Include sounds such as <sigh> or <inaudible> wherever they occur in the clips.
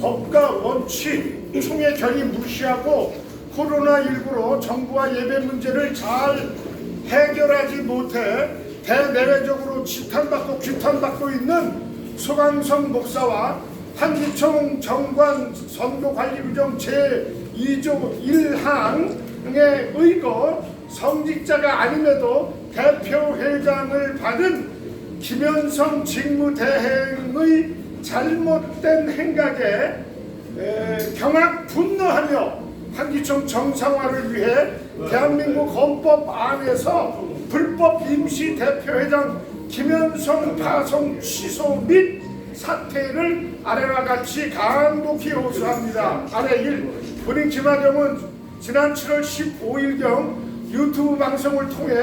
법과 원칙, 총의 결의 무시하고 코로나19로 정부와 예배 문제를 잘 해결하지 못해 대내외적으로 지탄받고 규탄받고 있는 소강성 목사와 한기총 정관 선거관리규정 제2조 1항에 의거 성직자가 아님에도 대표회장을 받은 김현성 직무대행의 잘못된 행각에 에, 경악 분노하며 한기총 정상화를 위해 대한민국 헌법 안에서 불법 임시 대표회장 김현성 파송 취소 및 사퇴를 아래와 같이 간곡히 호소합니다. 아래 1. 본인 김하경은 지난 7월 15일경 유튜브 방송을 통해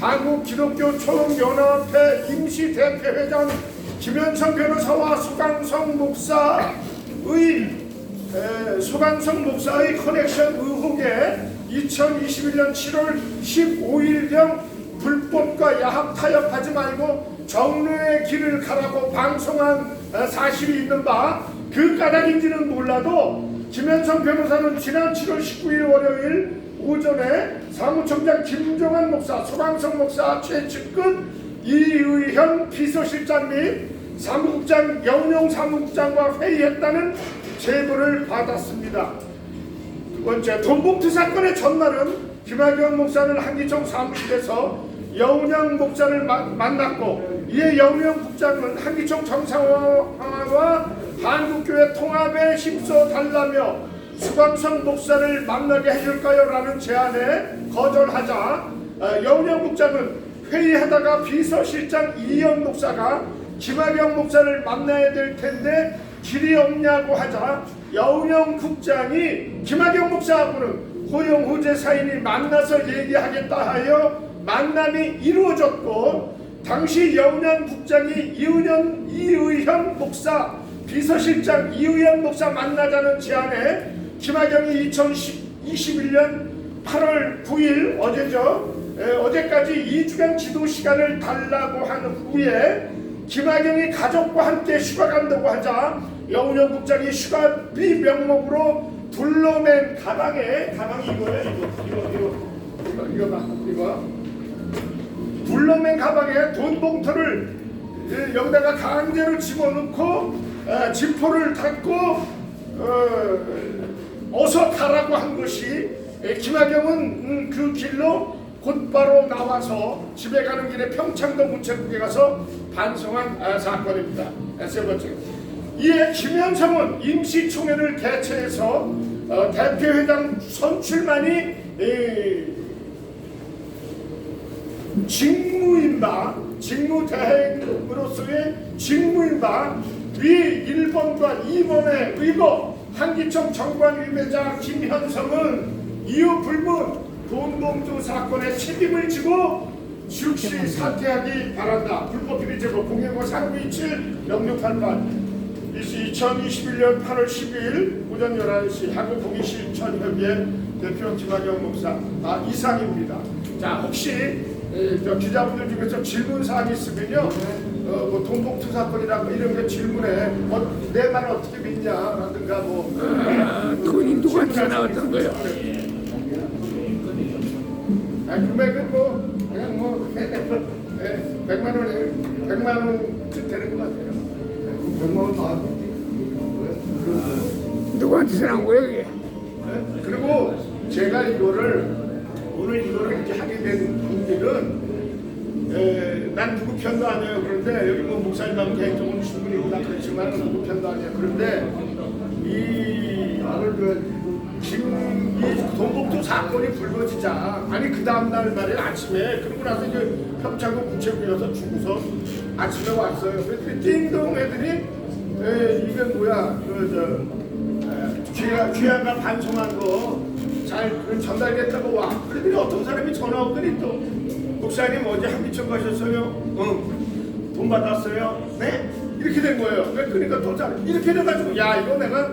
한국 기독교 총연합회 임시 대표회장 김현성 변호사와 소강성 목사의 에, 소강성 목사의 커넥션 의혹에 2021년 7월 15일경 불법과 야합 타협하지 말고 정로의 길을 가라고 방송한 에, 사실이 있는 바 그 까닭인지는 몰라도 김현성 변호사는 지난 7월 19일 월요일 오전에 사무총장 김종환 목사, 소강성 목사 최측근 이의현 비서실장 및 사무국장 영용 사무국장과 회의했다는 제보를 받았습니다. 두 번째, 돈봉투 사건의 전날은 김학영 목사는 한기총 사무실에서 여운양 목사를 마- 만났고 이에 여운양 국장은 한기총 정상화와 한국교회 통합에 힘써 달라며 수광성 목사를 만나게 해줄까요? 라는 제안에 거절하자 어, 여운양 국장은 회의하다가 비서실장 이현 목사가 김학영 목사를 만나야 될 텐데 길이 없냐고 하자 여운영 국장이 김학영 목사하고는 호영호재 사인이 만나서 얘기하겠다 하여 만남이 이루어졌고 당시 여운영 국장이 이은현 이의현 목사 비서실장 이의현 목사 만나자는 제안에 김학영이 2021년 8월 9일 어제죠 에, 어제까지 2주간 지도 시간을 달라고 한 후에 김학영이 가족과 함께 휴가 간다고 하자 여운영 국장이 휴가 비 명목으로 둘러맨 가방에 가방이 이거예요 이거 이거 이거. 이거 이거 봐 이거. 둘러맨 가방에 돈 봉투를 예, 여기다가 강제로 집어넣고 에, 지퍼를 닫고 어, 어서 가라고 한 것이 에, 김학영은 음, 그 길로 곧바로 나와서 집에 가는 길에 평창동 우체국에 가서 반성한 아, 사건입니다. 아, 세 번째. 이에 김현성은 임시총회를 개최해서 어, 대표회장 선출만이 에, 직무인바 직무대행으로서의 직무인바 위 1번과 2번에 의거 한기총 정관위배자 김현성은 이유 불문 돈봉투 사건에 책임을 지고 즉시 사퇴하기 바란다. 불법 비리 제거 015 327 0688 2021년 8월 12일 오전 11시 한국공익실천협의회 대표 김학영 목사 아, 이상입니다. 자 혹시 에, 저 기자분들 중에서 질문 사항 있으면요, 어, 뭐 돈봉투 사건이라 뭐 이런 게 질문에 어, 내 말을 어떻게 믿냐라든가 뭐 돈이 누구한테 나왔던 거예요? 아, 금액은 뭐 그냥 뭐 <laughs> 네, 100만 원에 100만 원 되는 것 같아요. 100만 원 다. 누구한테 나온 거예요 이게? 네? 그리고 제가 이거를 오늘 이거를 이렇게 하게 된 분들은 에, 난 누구 편도 아니에요. 그런데 여기 뭐 목사님하고 개인적으로 충분히 다 그렇지만 누구 편도 아니에요. 그런데 이 지금 이 돈봉투 사건이 불거지자 아니 그 다음날 말에 아침에 그러고 나서 이제 평창도 구체구에서 죽어서 아침에 왔어요. 그랬더니 띵동 애들이 에, 이게 뭐야 그저 귀하, 귀하가 반송한 거 잘 전달됐다고 와. 그랬더니 어떤 사람이 전화 오더니 또 목사님 어제 한기천 가셨어요? 응. 돈 받았어요? 네? 이렇게 된 거예요. 그러니까 또 잘, 이렇게 돼가지고 야 이거 내가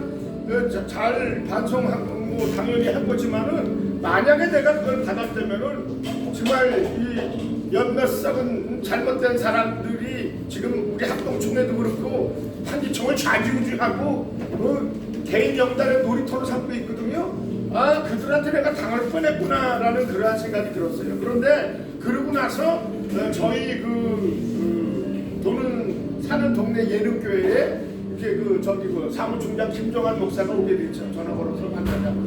잘 반송한 거 당연히 한 거지만은 만약에 내가 그걸 받았다면은 정말 이 몇몇 썩은 잘못된 사람들이 지금 우리 합동총회도 그렇고 한기총을 좌지우지하고 어, 개인 영달의 놀이터로 삼고 있거든요. 아 그들한테 내가 당할 뻔했구나라는 그러한 생각이 들었어요. 그런데 그러고 나서 어, 저희 그, 그 도는 사는 동네 예능교회에 이렇게 그 저기 그 사무총장 김종환 목사가 오게 됐죠. 전화 걸어서 만나자고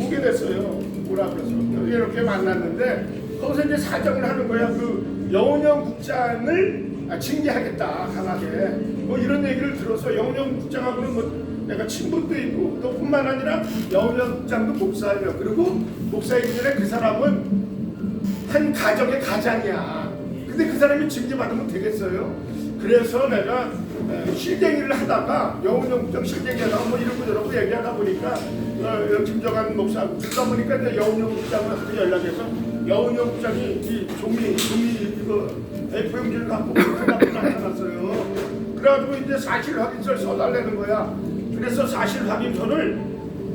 오게 됐어요. 오라 그래서 이렇게 만났는데 거기서 이제 사정을 하는 거야. 그 영훈영 국장을 아, 징계하겠다 강하게 뭐 이런 얘기를 들어서 영훈영 국장하고는 뭐 내가 친분도 있고 또 뿐만 아니라 영훈영 국장도 목사예요. 그리고 목사이기 전에 그 사람은 한 가정의 가장이야. 근데 그 사람이 징계받으면 되겠어요? 그래서 내가 에, 실갱이를 하다가 영훈영 국장 실갱이 하다가 뭐 이러고 저러고 얘기하다 보니까 어, 김정한 목사 듣다 보니까 이제 영훈영 국장한테 연락해서 영훈영 국장이 이 종이 종이 이거 A4용지를 갖고 나타났어요. 그래가지고 이제 사실 확인서를 써달라는 거야. 그래서 사실 확인서를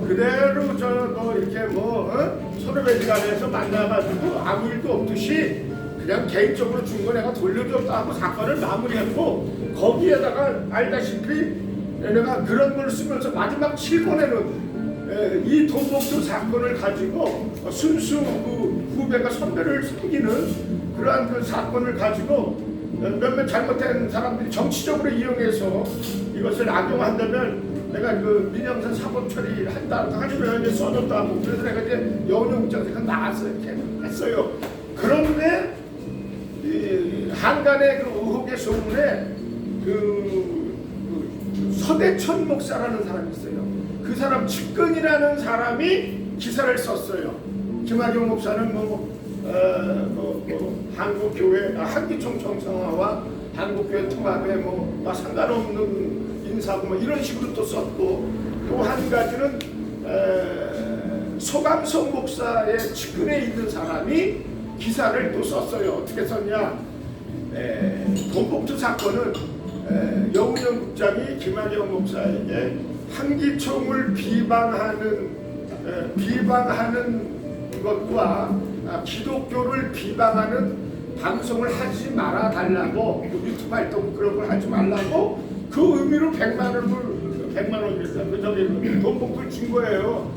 그대로 저 뭐 이렇게 뭐 어? 서로 배지간에서 만나가지고 아무 일도 없듯이 그냥 개인적으로 준 거 내가 돌려줬다 하고 사건을 마무리했고 거기에다가 알다시피 내가 그런 걸 쓰면서 마지막 7번에는 이 돈복도 사건을 가지고 순수 그 후배가 선배를 숨기는 그러한 그 사건을 가지고 몇몇 잘못된 사람들이 정치적으로 이용해서 이것을 악용한다면 내가 그 민영선 사법 처리를 한다 하지만 이제 써줬다고 그래서 내가 이제 여운영국장에서 나갔어요. 이렇게 했어요. 그런데 이 한간의 그 의혹의 소문에 그, 그 서대천 목사라는 사람이 있어요 그 사람 측근이라는 사람이 기사를 썼어요 김학용 목사는 뭐 어, 뭐, 뭐 한국교회 아, 한기총 정상화와 한국교회 통합에 뭐 아, 상관없는 인사고 뭐 이런 식으로 또 썼고 또 한 가지는 에, 소감성 목사의 측근에 있는 사람이 기사를 또 썼어요. 어떻게 썼냐? 에, 돈봉투 사건은 에, 여운영 국장이 김한영 목사에게 한기총을 비방하는 에, 비방하는 것과 아, 기독교를 비방하는 방송을 하지 말아 달라고 그 유튜브 활동 그런 걸 하지 말라고 그 의미로 100만 원을 100만 원이랬다. 그 저기 돈봉투를 준 거예요.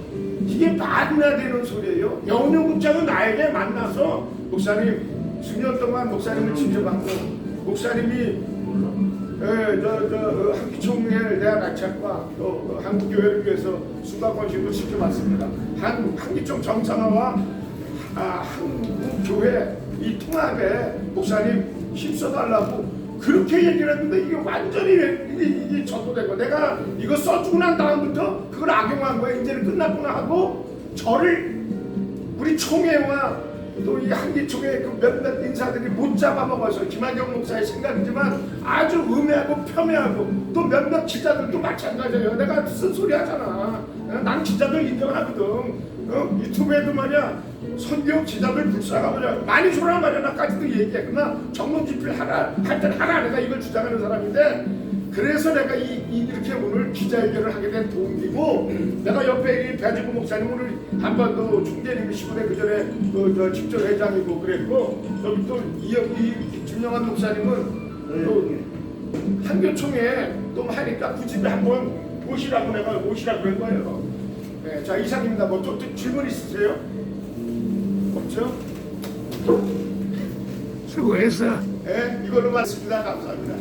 이게 말이나 되는 소리예요. 영훈영 국장은 나에게 만나서 목사님 수년 동안 목사님을 지켜봤고 목사님이 예, 저, 저, 어, 한기총회 대한 낙찰과 또 어, 한국교회를 위해서 수박 건식을 지켜봤습니다. 한, 한기총 정상화와 아, 한국교회 이 통합에 목사님 힘써달라고 그렇게 얘기를 했는데 이게 완전히 전도된 거. 내가 이거 써주고 난 다음부터 그걸 악용한 거야. 이제는 끝났구나 하고 저를 우리 총회와 또 이 한기총회 그 몇몇 인사들이 못 잡아먹어서 김한경 목사의 생각이지만 아주 음해하고 폄훼하고 또 몇몇 기자들도 마찬가지예요. 내가 쓴소리 하잖아. 난 기자들 인정하거든. 어? 유튜브에도 말이야 선교 기자들 불쌍하고 그냥 많이 줘라 말이야 나까지도 얘기해. 그러나 정론 집필 하라 할 땐 하라 내가 이걸 주장하는 사람인데 그래서 내가 이, 이- 이렇게 오늘 기자회견을 하게 된 동기고 내가 옆에 이 배지구 목사님 오늘 한번도 총재님이시고 그 전에 그 저 직전 회장이고 그랬고 여기 또 이이 김영환 목사님은 또 한교총에 또 하니까 그 집에 한번 오시라고 내가 오시라고 그런 거예요. 네, 자 이상입니다. 뭐또 또 질문 있으세요? 없죠? 수고했어. 네, 이걸로 맞습니다. 감사합니다.